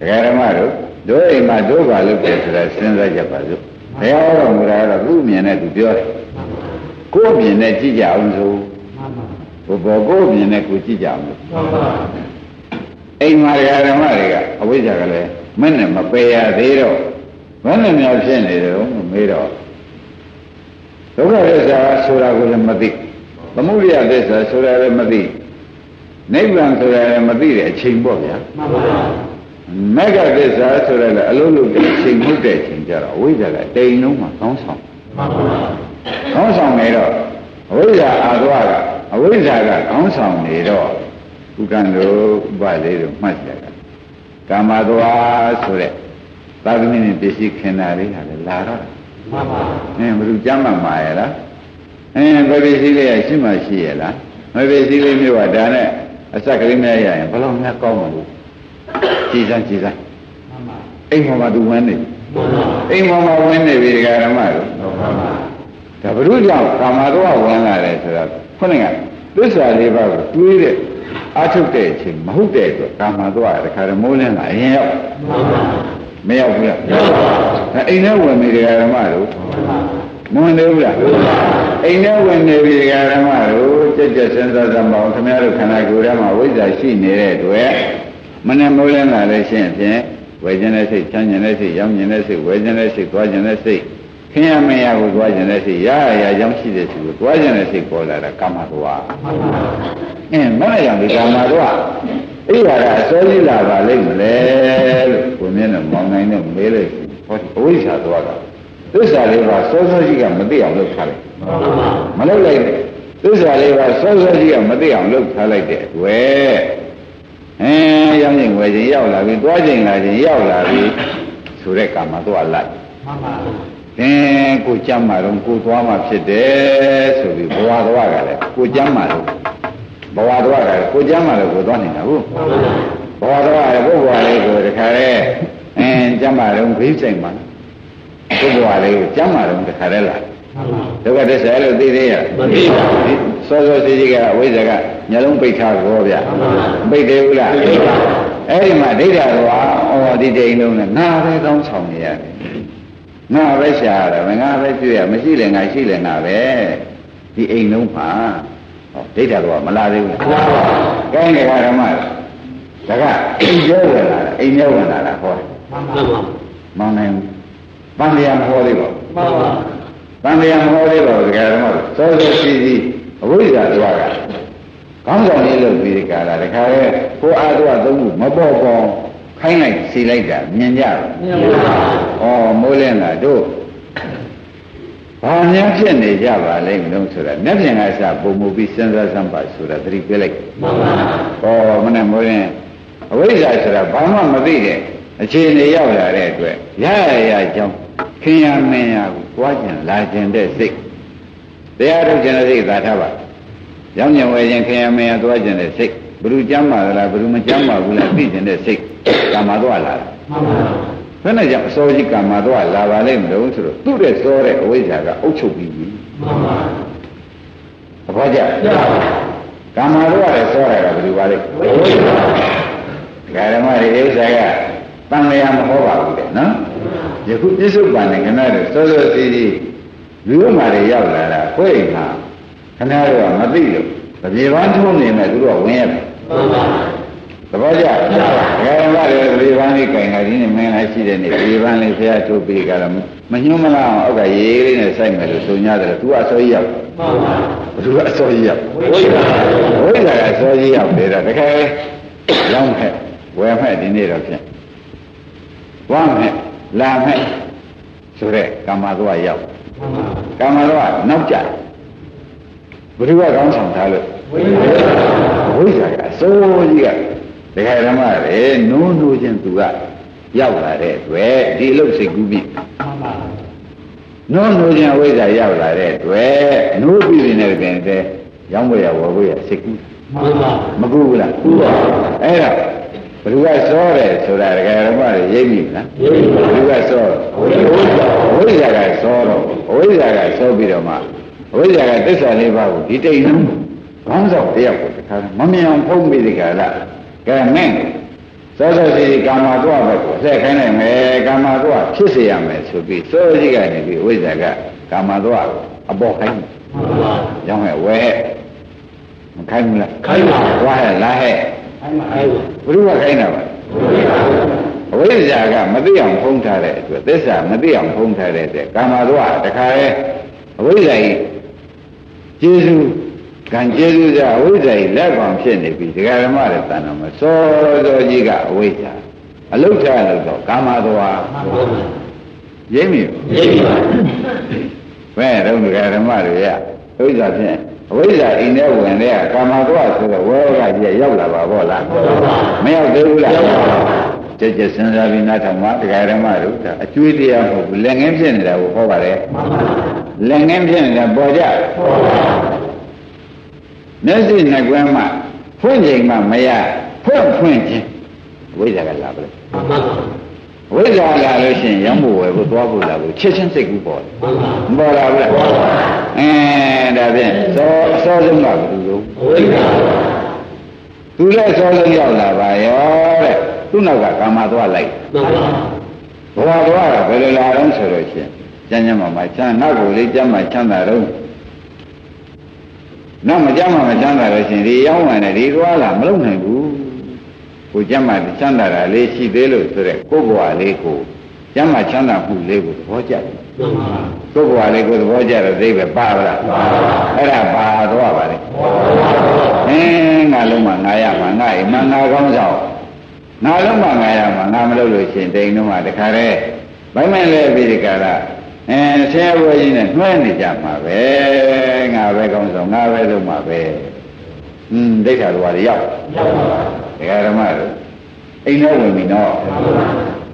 တရားဓမ္မတို့တို့အိမ်မှာတို့ပါလို့ပြောဆိုတာစဉ်းစားကြပါစို့ဘုရားဟောတော်မူတာကတော့သူ့မြင်နဲ့သူပြောတယ်ကိုယ်မြင်နဲ့ကြည့်ကြအောင်ဆိုဘုဘောကိုယ်မြင်နဲ့ကိုကြည့်ကြအောင်လို့အိမ်မှာတရားဓမ္မတွေကအဝိဇ္ဇာကလည်းမနဲ့မပယ်ရသေးတော့ဘယ်နဲ့များဖြစ်နေတယ်လို့မေးတော့ဒုက္ခသစ္စာဆိုတာကိုလည်းမသိသမုဒယသစ္စာဆိုတာလည်းမသိနိဗ္ဗာန်ဆိုတာလည်းမသိတဲ့အချိန်ပေါ့ဗျာမှန်ပါပါ မဂ္ဂသစ္စာဆိုတာလည်းအလုံးလုံးတဲ့အချိန်မှုတဲ့အချိန်ကြတော့အဝိဇ္ဇာကတိမ်လုံးမှာကောင်းဆောင်မှန်ပါပါကောင်းဆောင်နေတော့အဝိဇ္ဇာအာသွားကအဝိဇ္ဇာကကောင်းဆောင်နေတော့ဥက္ကံတို့ဥပလေးတို့မှတ်ကြတာကာမသွားဆိုတဲ့သာသမီနဲ့ပစ္စည်းခင်တာလေးဟာလည်းလာတော့မှန်ပါအင်းဘယ်သူကြမ်းမှမှာရလားအင်းဘယ်ပစ္စည်းလေးရရှိမှရှိရလားဘယ်ပစ္စည်းလေးမျိုးကဒါနဲ့အစက်ကလေးနဲ့ရရင်ဘယ်လောက်များကောင်းမှာလို့ ကြည်စမ်းကြည်စမ်းမှန်ပါအိမ်ပေါ်မှာသူဝင်နေမှန်ပါအိမ်ပေါ်မှာဝင်နေပြီဒကာရမတို့မှန်ပါဒါဘုရုကြောင့်ကာမတော့ဝင်လာတယ်ဆိုတော့ခုနကသစ္စာလေးပါးကိုတွေးတဲ့အထုတ်တဲ့အချိန်မဟုတ်တဲ့အတွက်ကာမတော့တခါတမိုးလင်းလာအရင်ရောက်မှန်ပါမရောက်ဘူးလားရောက်ပါဘူးအိမ်ထဲဝင်နေတယ်ဓမ္မတို့မဝင်သေးဘူးလားအိမ်ထဲဝင်နေပြီဓမ္မတို့ကြက်ကြက်စဉ်းစားသမောင်းခင်ဗျားတို့ခန္ဓာကိုယ်ထဲမှာဝိဇ္ဇာရှိနေတဲ့အတွက် မနဲ့မိုးလင်းလာလို့ရှိရင်ဖြင့်ဝယ်ခြင်းတဲ့စိတ်ချမ်းခြင်းတဲ့စိတ်ရောင်းခြင်းတဲ့စိတ်ဝယ်ခြင်းတဲ့စိတ်သွားခြင်းတဲ့စိတ်ခင်ရမရကိုသွားခြင်းတဲ့စိတ်ရရကြောင်းရှိတဲ့စိတ်ကိုသွားခြင်းတဲ့စိတ်ပေါ်လာတာကာမသွားအင်းမနဲ့ကြောင့်ဒီကာမသွားအဲ့ဒါကအစောကြီးလာပါလိမ့်မလဲလို့ကိုမြင်တဲ့မောင်နိုင်နဲ့မေးလိုက်ဟောအဝိဇ္ဇာသွားတာသစ္စာလေးပါစောစောကြီးကမသိအောင်လုပ်ထားလိုက်မလုပ်လိုက်သစ္စာလေးပါစောစောကြီးကမသိအောင်လုပ်ထားလိုက်တဲ့ဝဲ အဲရောက်ရင်ဝယ်ခြင်းရောက်လာပြီတွားခြင်းလာခြင်းရောက်လာပြီဆိုတဲ့ကာမသွားလိုက်မှန်ပါသင်ကိုကြမ်းမှာတော့ကိုသွားမှာဖြစ်တယ်ဆိုပြီးဘဝသွားကလည်းကိုကြမ်းမှာတော့ဘဝသွားကလည်းကိုကြမ်းမှာလည်းကိုသွားနေတာဟုတ်ဘဝသွားကလည်းကိုဘဝလေးကိုတခါလေအင်းကြမ်းမှာတော့ဘိစိတ်မှာကိုဘဝလေးကိုကြမ်းမှာတော့တခါလေလာ ဒုက္ခသစ္စာလို့သိသေးရမသိပါဘူးစောစောစီစီကအဝိဇ္ဇာကညလုံးပိတ်ထားတော့ဗျပိတ်သေးဘူးလားပိတ်ပါအဲ့ဒီမှာဒိဋ္ဌာတော်ဩဒီတိန်လုံးနဲ့ငါပဲကောင်းဆောင်နေရတယ်ငါပဲရှားရတယ်ငါပဲပြည့်ရမရှိလေငါရှိလေငါပဲဒီအိမ်လုံးမှာဟောဒိဋ္ဌာတော်ကမလာသေးဘူးလားကောင်းတယ်ဓမ္မဒါကအိမ်ကျော်ဝင်လာတာအိမ်ကျော်ဝင်လာတာဟောမှန်ပါမှန်နိုင်ပန်းတရားမဟောသေးပါဘူးမှန်ပါ ပန်းတရားမဟောသေးပါဘူးဒကာဓမ္မစောစောစီစီအဝိဇ္ဇာသွားကကောင်းဆောင်လေးလို့ပြီးဒီကလာတခါလေကိုအားတော့သုံးခုမပေါ်ပေါ်ခိုင်းလိုက်စီလိုက်တာမြင်ကြတယ်မြင်ပါဘူးဩမိုးလင်းလာတို့ဘာများဖြစ်နေကြပါလိမ့်မလို့ဆိုတာမျက်ပြင်ကစပုံမူပြီးစဉ်းစားစမ်းပါဆိုတာသတိပေးလိုက်မှန်ပါဩမနဲ့မိုးလင်းအဝိဇ္ဇာဆိုတာဘာမှမသိတဲ့အခြေအနေရောက်လာတဲ့အတွက်ရရရအကြောင်း ခင်ရမင်းရကိုကြွားကျင်လာကျင်တဲ့စိတ်တရားထုတ်ခြင်းတဲ့စိတ်သာထားပါရောင်းကျင်ဝယ်ခြင်းခင်ရမင်းရသွားကျင်တဲ့စိတ်ဘ누구ကြမ်းပါလားဘ누구မကြမ်းပါဘူးလားသိကျင်တဲ့စိတ်ကာမသွားလာတာမှန်ပါဘယ်နဲ့ကြောင့်အစောကြီးကာမသွားလာပါလိမ့်မလို့ဆိုတော့သူ့တဲ့စောတဲ့အဝိဇ္ဇာကအုပ်ချုပ်ပြီးပြီမှန်ပါသဘောကျကာမသွားတဲ့စောတာကဘယ်လိုပါလဲဝိဇ္ဇာဓမ္မတွေဥစ္စာကတန်လျာမဟောပါဘူးတဲ့နော် ယခုပြစ္ဆုတ်ပန်နဲ့ခဏတော့စောစောစီးစီးလူ့မာတွေရောက်လာတာကိုယ့်အိမ်မှာခဏတော့မသိလို့ပြေပန်းထုံးနေမဲ့သူတို့ကဝင်ရတယ်မှန်ပါသဘောကျလားဘယ်မှာလဲပြေပန်းလေးကင်လာဒီနေ့မင်းလည်းရှိတဲ့နေ့ပြေပန်းလေးဖျားထုတ်ပြီးကြတော့မညှိုးမလားအောင်အောက်ကရေးလေးနဲ့စိုက်မယ်လို့ဆိုညတယ်သူကအစောကြီးရောက်မှန်ပါဘသူကအစောကြီးရောက်ဝိဇ္ဇာဝိဇ္ဇာကအစောကြီးရောက်တယ်တော့တကယ်လောင်းခဲ့ဝယ်မဲ့ဒီနေ့တော့ဖြင့်ဝမ်းမဲ့ လာမဲ့ဆိုတဲ့ကာမသွားရောက်ကာမသွားနောက်ကြဘုရားကောင်းဆောင်ထားလို့ဝိဇ္ဇာကအစိုးကြီးကဒကာဓမ္မတွေနိုးနိုးချင်းသူကရောက်လာတဲ့အတွက်ဒီအလုပ်စိတ်ကူးပြီနိုးနိုးချင်းဝိဇ္ဇာရောက်လာတဲ့အတွက်နိုးပြီနေတဲ့ပြင်တဲ့ရောင်းဝယ်ရဝယ်ဝယ်ရစိတ်ကူးမှန်ပါမကူဘူးလားကူပါအဲ့ဒါ ဘယ်သူကစောတယ်ဆိုတာဒကာဓမ္မတွေရိပ်ပြီလားရိပ်ပါဘယ်သူကစောဝိဇ္ဇာဝိဇ္ဇာကစောတော့ဝိဇ္ဇာကစောပြီးတော့မှဝိဇ္ဇာကသစ္စာလေးပါးကိုဒီတိတ်လုံးခေါင်းဆောင်တယောက်ကိုတခါမမြင်အောင်ဖုံးပြီးဒီကလာကဲမင်းစောစောစီကာမတော့ဘက်ကိုဆက်ခိုင်းနိုင်မယ်ကာမတော့ဖြစ်စေရမယ်ဆိုပြီးစောစောကြီးကနေပြီးဝိဇ္ဇာကကာမတော့အပေါ်ခိုင်းတယ်ကြောင်းဟဲ့ဝဲမခိုင်းဘူးလားခိုင်းပါဝါဟဲ့လားဟဲ့ခိုင်းပါ ဘုရားခိုင်းတာပါအဝိဇ္ဇာကမသိအောင်ဖုံးထားတဲ့အတွက်သစ္စာမသိအောင်ဖုံးထားတဲ့အတွက်ကာမတော့တခါရဲအဝိဇ္ဇာကြီးကျေစုကံကျေစုကြအဝိဇ္ဇာကြီးလက်ကောင်ဖြစ်နေပြီဒကာဓမ္မရဲ့တဏ္ဍာမှာစောစောကြီးကအဝိဇ္ဇာအလုထလို့တော့ကာမသွားရင်းမိရင်းမိပါဘယ်တော့ဒကာဓမ္မတွေရအဝိဇ္ဇာဖြင့် အဝိဇ္ဇာအိမ်ထဲဝင်တဲ့ကာမသွားဆိုတော့ဝဲကကြီးရောက်လာပါဘောလားမရောက်သေးဘူးလားကြက်ကြက်စဉ်းစားပြီးနားထောင်မှာတရားဓမ္မတို့ဒါအကျွေးတရားမဟုတ်ဘူးလက်ငင်းဖြစ်နေတာကိုဟောပါတယ်လက်ငင်းဖြစ်နေတာပေါ်ကြမျက်စိနှစ်ကွမ်းမှဖွင့်ချိန်မှမရဖွင့်ဖွင့်ခြင်းဝိဇ္ဇာကလာပါလေ ဝိဇ္ဇာလာလို့ရှိရင်ရောင်းဖို့ဝယ်ဖို့သွားဖို့လာဖို့ချက်ချင်းစိတ်ကူးပေါ်တယ်မပေါ်လာဘူးလားအဲဒါဖြင့်စောအစောဆုံးကဘယ်လိုလဲဝိဇ္ဇာသူလည်းစောဆုံးရောက်လာပါရောတဲ့သူ့နောက်ကကာမသွားလိုက်ဘဝသွားတာဘယ်လိုလာတော့ဆိုလို့ရှိရင်ကျမ်းကျမ်းမှာမှချမ်းနောက်ကိုလေးကျမ်းမှာချမ်းသာတော့နောက်မကြမ်းမှမချမ်းသာလို့ရှိရင်ဒီရောက်ဝင်တယ်ဒီသွားလာမလုပ်နိုင်ဘူး ကိုကျမ်းမှာချမ်းသာတာလေးရှိသေးလို့ဆိုတဲ့ကိုယ်ဘဝလေးကိုကျမ်းမှာချမ်းသာမှုလေးကိုသဘောကျတယ်ကိုယ်ဘဝလေးကိုသဘောကျတော့သိပဲပါလားအဲ့ဒါပါတော့ပါလေအင်းငါလုံးမှာငါရမှာငါအိမ်မှာငါကောင်းဆောင်ငါလုံးမှာငါရမှာငါမလုပ်လို့ရှိရင်တိမ်တော့မှတခါတည်းဘိုင်းမဲ့လဲပြီးဒီကရအဲဆဲဘွယ်ကြီးနဲ့နှွဲနေကြမှာပဲငါပဲကောင်းဆောင်ငါပဲလုပ်မှာပဲอืมဒိဋ္ဌာတော်ရရောက်ရောက်ပါပါဒကာဓမ္မတို့ အိမ်ထဲဝင်ပြီနော်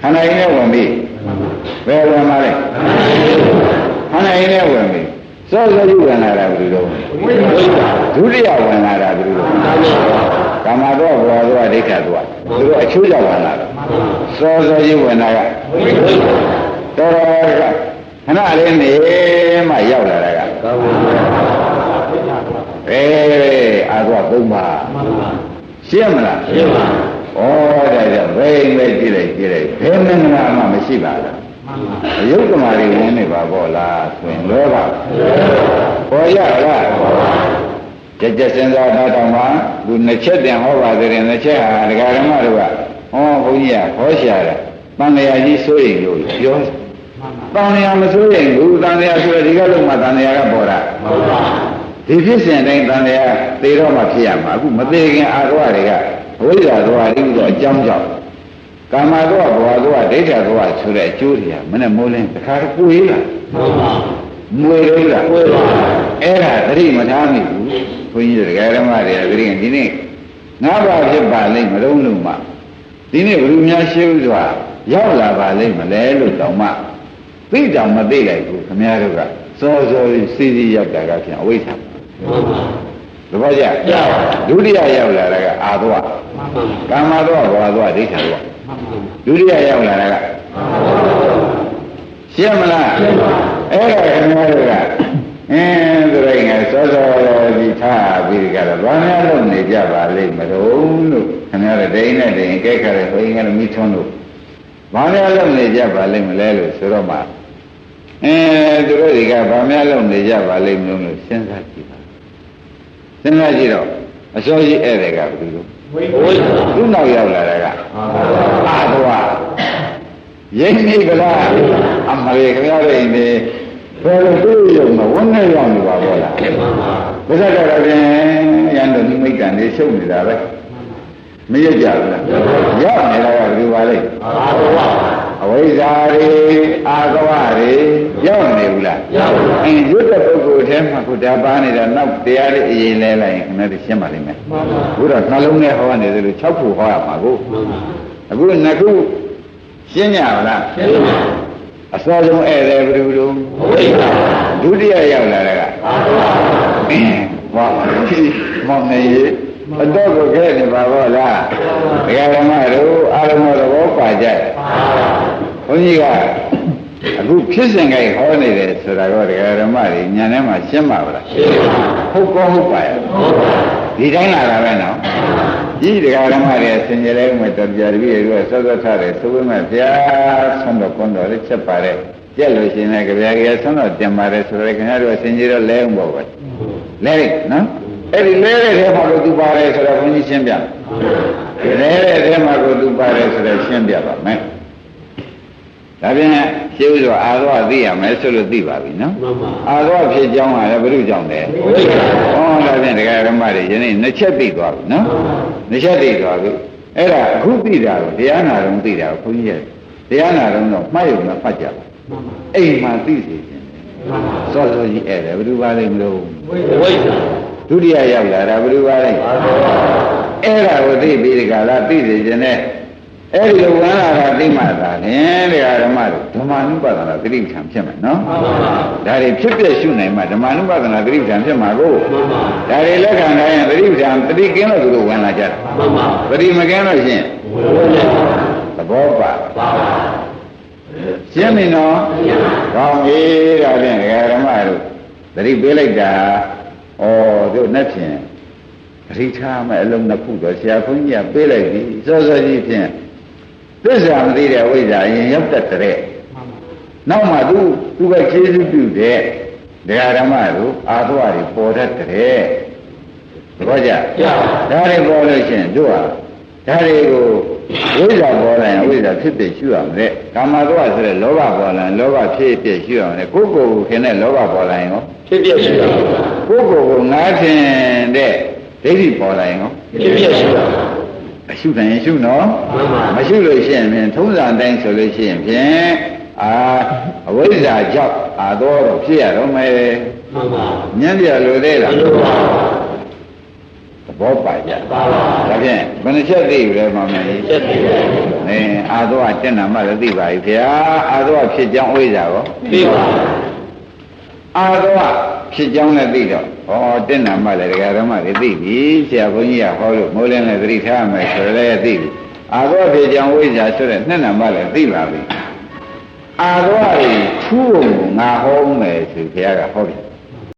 ခန္ဓာအိမ်ထဲဝင်ပြီဘယ်ဝင်ပါလဲခန္ဓာအိမ်ထဲဝင်ပြီစောစောကြီးဝင်လာတာဘယ်လိုလဲဒုတိယဝင်လာတာဘယ်လိုလဲကာမတော့ဘောတော့ဒိဋ္ဌာတော့သူတို့အချိုးကြဝင်လာတာစောစောကြီးဝင်လာကတော်တော်ကခဏလေးနေမှရောက်လာတာကအေးအာသောသုံးပါရှင်းမလားရှင်းပါ ဩဒါကြောင့်ဘယ်ပဲကြည့်လိုက်ကြည့်လိုက်ဘယ်မင်္ဂလာမှမရှိပါလားအယုတ်ကမာတွေဝင်နေပါဘောလားဆိုရင်လွဲပါပေါ်ရလားကြက်ကြက်စဉ်းစားထားတော့မှသူနှစ်ချက်တင်ဟောပါသေးတယ်နှစ်ချက်ဟာဒကာဓမ္မတို့ကဟောဘုန်းကြီးကဟောရှာတယ်တန်လျာကြီးစိုးရင်လို့ပြောတန်လျာမစိုးရင်ဘူးတန်လျာဆိုရဒီကလုံးမှာတန်လျာကပေါ်တာဒီဖြစ်စဉ်တိုင်းတန်လျာသေတော့မှဖြစ်ရမှာအခုမသေးခင်အာရဝတွေကအ ဝိဇ္ဇာသွားပြီးတော့အကြောင်းကြောင့်ကာမတော့ဘဝတော့ဒိဋ္ဌာတော့ဆိုတဲ့အကျိုးတွေကမနဲ့မိုးလင်းတခါကိုွေးလာမွေလို့လားအဲ့ဒါသတိမထားမိဘူးဘုန်းကြီးတို့ဓမ္မတွေကသတိဒီနေ့ငါးပါးဖြစ်ပါလိမ့်မလုံးလုံးမှဒီနေ့ဘယ်လိုများရှိဥစွာရောက်လာပါလိမ့်မလဲလို့တောင်မှသိတောင်မသိလိုက်ဘူးခမည်းတော်ကစောစောစီစီရောက်တာကဖြင့်အဝိဇ္ဇာ သဘောကျဒုတိယရောက်လာတာကအာသောကာမသောဘာသောဒိဋ္ဌာသောဒုတိယရောက်လာတာကရှင်းမလားအဲ့ဒါခင်ဗျားတို့ကအင်းသူတို့ငယ်စောစောကြီးထားပြီးကြတော့ဘာများလုပ်နေကြပါလိမ့်မလို့လို့ခင်ဗျားတို့ဒိန်းနဲ့ဒိန်းကြိုက်ခါတဲ့ဘုရင်ကလည်းမိထွန်းလို့ဘာများလုပ်နေကြပါလိမ့်မလဲလို့ဆိုတော့မှအဲသူတို့တွေကဘာများလုပ်နေကြပါလိမ့်မလို့စဉ်းစားကြည့်ပါ စဉ်းစားကြည့်တော့အစောကြီးဧည့်သည်ကဘယ်လိုဝိဝိသူ့နောက်ရောက်လာတာကအာသွားရိမ့်နေကြလားအမရေခင်ဗျားတို့အိမ်နေဘယ်လိုသူ့ရုံတော့ဝန်းနဲ့ရောက်နေပါဘောလားဘုရားတော်ရင်ရန်တော်နိမိတ်ကံနေရှုပ်နေတာပဲမရကြဘူးလားရောက်နေတာကဘယ်လိုပါလဲအာသွား အဝိဇ္ဇာတွေအာကဝတွေရောက်နေဘူးလားရောက်ပါဘူးအင်းရွတ်တဲ့ပုဂ္ဂိုလ်ထဲမှာခုဒါပါနေတာနောက်တရားတွေအရင်လဲလိုက်ရင်ခင်ဗျားတို့ရှင်းပါလိမ့်မယ်မှန်ပါဘူးတော့နှလုံးထဲဟောနေတယ်လို့6ခုဟောရမှာကိုမှန်ပါအခုနှစ်ခုရှင်းကြပါလားရှင်းပါအစောဆုံးဧည့်သည်ဘယ်လိုလုပ်ဝိဇ္ဇာဒုတိယရောက်လာတဲ့ကအာကဝအင်းဘာမောင်နေရေအတော့ကိုခဲ့နေပါဘောလားဒကာဓမ္မတို့အာရမသဘောပါကြ ဘုန်းကြီးကအခုဖြစ်စဉ်ကြိုက်ဟောနေတယ်ဆိုတာတော့ဒကာဓမ္မတွေညာထဲမှာရှင်းပါဗလားရှင်းပါဟုတ်ကောဟုတ်ပါရဲ့ဟုတ်ပါဒီတိုင်းလာတာပဲနော်ဤတရားဓမ္မတွေဆင်ကြလဲမဲ့တော်ပြတပည့်တွေကစောစောထားတယ်သို့ပေမဲ့ဘုရားဆွမ်းတော်ကွန်တော်လေးချက်ပါတယ်ကြက်လို့ရှိရင်လည်းကြပြာကြီးဆွမ်းတော်တင်ပါတယ်ဆိုတော့ခင်ဗျားတို့ဆင်ကြတော့လဲအောင်ပေါ့ပဲလဲလိုက်နော်အဲ့ဒီလဲတဲ့ထဲမှာလို့သူပါတယ်ဆိုတော့ဘုန်းကြီးရှင်းပြလဲတဲ့ထဲမှာကိုသူပါတယ်ဆိုတော့ရှင်းပြပါမယ် ဒါဖြင့်ရှင်းဥစွာအာရောသိရမယ်ဆိုလို့သိပါပြီနော်မှန်ပါအာရောဖြစ်ကြောင်းကလည်းဘုရုကြောင့်လေဟောဒါဖြင့်တရားဓမ္မတွေယနေ့နှစ်ချက်သိသွားပြီနော်နှစ်ချက်သိသွားပြီအဲ့ဒါအခုသိတာကိုတရားနာတော့သိတာကိုဘုန်းကြီးရဲ့တရားနာတော့တော့မှတ်ရုံနဲ့ဖတ်ကြပါအိမ်မှာသိစေခြင်းစောစောကြီးအဲ့ဒါဘယ်သူပါလိမ့်မလို့ဝိဇ္ဇာဒုတိယရောက်လာတာဘယ်သူပါလိမ့်အဲ့ဒါကိုသိပြီးဒီကလာသိစေခြင်းနဲ့ အဲ့ဒီလိုဝင်လာတာသိမှသာလင်တရားဓမ္မတို့ဓမ္မနုပါဒနာသတိပဋ္ဌာန်ဖြစ်မယ်နော်မှန်ပါဒါတွေဖြစ်ပြရှုနိုင်မှဓမ္မနုပါဒနာသတိပဋ္ဌာန်ဖြစ်မှာကိုမှန်ပါဒါတွေလက်ခံနိုင်ရင်သတိပဋ္ဌာန်သတိကင်းလို့သူတို့ဝင်လာကြတာမှန်ပါသတိမကင်းလို့ရှရင်ဝိဇ္ဇာသဘောပါပါပါရှင်းပြီနော်ကောင်းပြီဒါဖြင့်ဓမ္မတို့သတိပေးလိုက်တာဩတို့နဲ့ဖြင့်သတိထားမဲ့အလုံးနှစ်ခုတော့ဆရာဘုန်းကြီးကပေးလိုက်ပြီစောစောကြီးဖြင့် သစ္စာမသိတဲ့ဝိဇ္ဇာရင်ရောက်တတ်တဲ့နောက်မှသူသူကကျေးဇူးပြုတဲ့ဒကာဓမ္မတို့အာသဝတွေပေါ်တတ်တဲ့သဘောကျရပါဒါတွေပေါ်လို့ရှိရင်တို့ဟာဒါတွေကိုဝိဇ္ဇာပေါ်လာရင်ဝိဇ္ဇာဖြစ်ဖြစ်ရှုရမယ်ကာမသောဆိုတဲ့လောဘပေါ်လာရင်လောဘဖြစ်ဖြစ်ရှုရမယ်ကိုယ်ကိုယ်ကိုခင်တဲ့လောဘပေါ်လာရင်ရောဖြစ်ပြရှိတာကိုယ်ကိုယ်ကိုငါးထင်တဲ့ဒိဋ္ဌိပေါ်လာရင်ရောဖြစ်ပြရှိတာ အရှုတိုင်းရှုနော်မှန်ပါမရှုလို့ရှိရင်ဖြင့်ထုံးစံတိုင်းဆိုလို့ရှိရင်ဖြင့်အာအဝိဇ္ဇာကြောင့်အာတော့တော့ဖြစ်ရတော့မယ်မှန်ပါညံ့ပြလို့သေးလားဘယ်လိုပါသဘောပါကြပါပါဒါဖြင့်ဘယ်နှချက်သိပြီလဲမောင်မကြီးချက်ပြီအင်းအာသောကတက်နာမှလည်းသိပါပြီခင်ဗျာအာသောကဖြစ်ကြောင်းဝိဇ္ဇာရောပြီးပါအာသောကဖြစ်ကြောင်းလည်းသိတော့ ဟောတက်နာမှလည်းဒကာဓမ္မတွေသိပြီဆရာဘုန်းကြီးကဟောလို့မိုးလင်းလည်းသတိထားမယ်ဆိုလည်းသိပြီအာသောဖြစ်ကြောင်းဝိဇ္ဇာဆိုတဲ့နှစ်နာမှလည်းသိပါပြီအာသောကထူးုံကိုငါဟောမယ်ဆိုခင်ဗျားကဟောပြီ